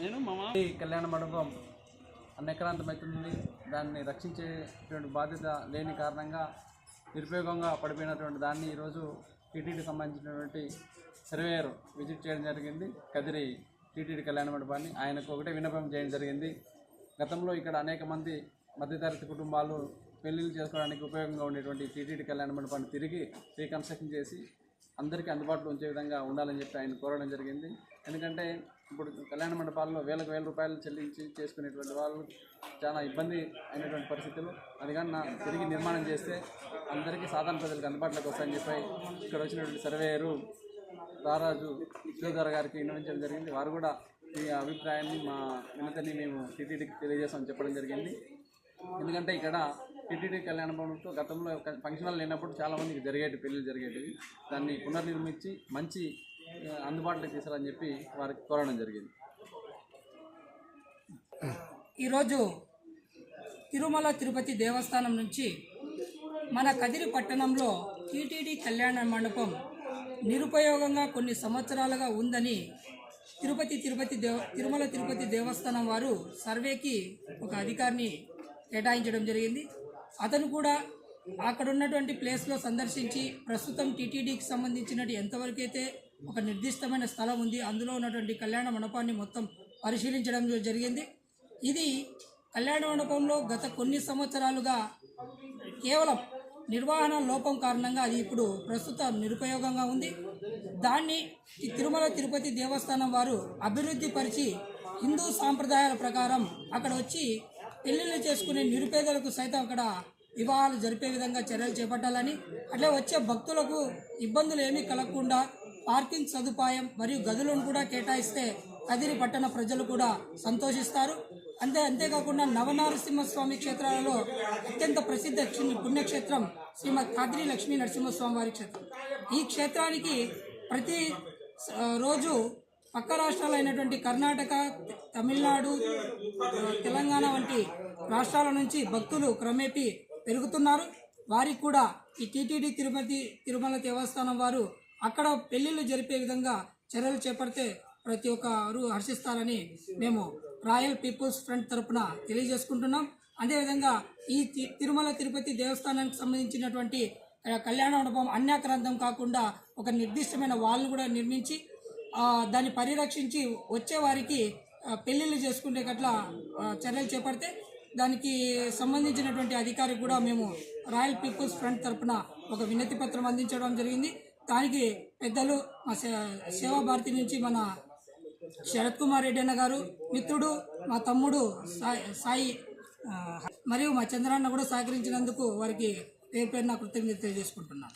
నేను మామ. ఈ కళ్యాణ మండపం అన్యక్రాంతమవుతుంది. దాన్ని రక్షించేటువంటి బాధ్యత లేని కారణంగా నిరుపయోగంగా పడిపోయినటువంటి దాన్ని ఈరోజు టీటీడీ సంబంధించినటువంటి సర్వేయర్ విజిట్ చేయడం జరిగింది. కదిరి టీటీడీ కళ్యాణ మండపాన్ని ఆయనకు ఒకటే విన్నపం చేయడం జరిగింది. గతంలో ఇక్కడ అనేక మంది మధ్యతరగతి కుటుంబాలు పెళ్ళిళ్ళు చేసుకోవడానికి ఉపయోగంగా ఉండేటువంటి టీటీడీ కళ్యాణ మండపాన్ని తిరిగి రీకన్స్ట్రక్షన్ చేసి అందరికీ అందుబాటులో ఉంచే విధంగా ఉండాలని చెప్పి ఆయన కోరడం జరిగింది. ఎందుకంటే ఇప్పుడు కళ్యాణ మండపాల్లో వేలకు వేల రూపాయలు చెల్లించి చేసుకునేటువంటి వాళ్ళు చాలా ఇబ్బంది అయినటువంటి పరిస్థితులు. అది కానీ నా తిరిగి నిర్మాణం చేస్తే అందరికీ సాధారణ ప్రజలకు అందుబాటులోకి వస్తాయని చెప్పి ఇక్కడ వచ్చినటువంటి సర్వేయరు రారాజు శ్రీధర్ గారికి విన్నవించడం జరిగింది. వారు కూడా ఈ అభిప్రాయాన్ని మా వినతని మేము టీటీడీకి తెలియజేస్తామని చెప్పడం జరిగింది. ఎందుకంటే ఇక్కడ టీటీడీ కళ్యాణ భవనంతో గతంలో ఫంక్షన్ లేనప్పుడు చాలామందికి జరిగేటి పెళ్ళిళ్ళు జరిగేటివి. దాన్ని పునర్నిర్మించి మంచి అందుబాటులో తీసారని చెప్పి వారికి కోరడం జరిగింది. ఈరోజు తిరుమల తిరుపతి దేవస్థానం నుంచి మన కదిరి పట్టణంలో టీటీడీ కళ్యాణ మండపం నిరుపయోగంగా కొన్ని సంవత్సరాలుగా ఉందని తిరుపతి తిరుపతి దేవ తిరుమల తిరుపతి దేవస్థానం వారు సర్వేకి ఒక అధికారిని కేటాయించడం జరిగింది. అతను కూడా అక్కడ ఉన్నటువంటి ప్లేస్లో సందర్శించి ప్రస్తుతం టీటీడీకి సంబంధించినటు ఎంతవరకు అయితే ఒక నిర్దిష్టమైన స్థలం ఉంది అందులో ఉన్నటువంటి కళ్యాణ మండపాన్ని మొత్తం పరిశీలించడం జరిగింది. ఇది కళ్యాణ మండపంలో గత కొన్ని సంవత్సరాలుగా కేవలం నిర్వహణ లోపం కారణంగా అది ఇప్పుడు ప్రస్తుతం నిరుపయోగంగా ఉంది. దాన్ని తిరుమల తిరుపతి దేవస్థానం వారు అభివృద్ధి పరిచి హిందూ సాంప్రదాయాల ప్రకారం అక్కడ వచ్చి పెళ్ళిళ్ళు చేసుకునే నిరుపేదలకు సైతం అక్కడ వివాహాలు జరిపే విధంగా చర్యలు చేపట్టాలని అట్లే వచ్చే భక్తులకు ఇబ్బందులు ఏమీ కలగకుండా పార్కింగ్ సదుపాయం మరియు గదులను కూడా కేటాయిస్తే కదిరి పట్టణ ప్రజలు కూడా సంతోషిస్తారు. అంతే అంతేకాకుండా నవనారసింహస్వామి క్షేత్రాలలో అత్యంత ప్రసిద్ధ పుణ్యక్షేత్రం శ్రీమద్ కాదిరి లక్ష్మీ నరసింహస్వామి వారి క్షేత్రం. ఈ క్షేత్రానికి ప్రతి రోజు పక్క రాష్ట్రాలైనటువంటి కర్ణాటక తమిళనాడు తెలంగాణ వంటి రాష్ట్రాల నుంచి భక్తులు క్రమేపీ పెరుగుతున్నారు. వారికి కూడా ఈ టీటీడీ తిరుపతి తిరుమల దేవస్థానం వారు అక్కడ పెళ్ళిళ్ళు జరిపే విధంగా చర్యలు చేపడితే ప్రతి ఒక్కరు హర్షిస్తారని మేము రాయల్ పీపుల్స్ ఫ్రంట్ తరపున తెలియజేసుకుంటున్నాం. అదేవిధంగా ఈ తి- తిరుమల తిరుపతి దేవస్థానానికి సంబంధించినటువంటి కళ్యాణ మండపం అన్యాక్రాంతం కాకుండా ఒక నిర్దిష్టమైన వాళ్ళు కూడా నిర్మించి దాన్ని పరిరక్షించి వచ్చేవారికి పెళ్ళిళ్ళు చేసుకునే గట్ల చర్యలు చేపడితే దానికి సంబంధించినటువంటి అధికారికి కూడా మేము రాయల్ పీపుల్స్ ఫ్రంట్ తరపున ఒక వినతి పత్రం అందించడం జరిగింది. దానికి పెద్దలు మా సేవా భారతి నుంచి మన శరత్ కుమార్ రెడ్డి అన్న గారు మిత్రుడు మా తమ్ముడు సాయి సాయి మరియు మా చంద్రాన్న కూడా సహకరించినందుకు వారికి పేరు నా కృతజ్ఞత తెలియజేసుకుంటున్నాను.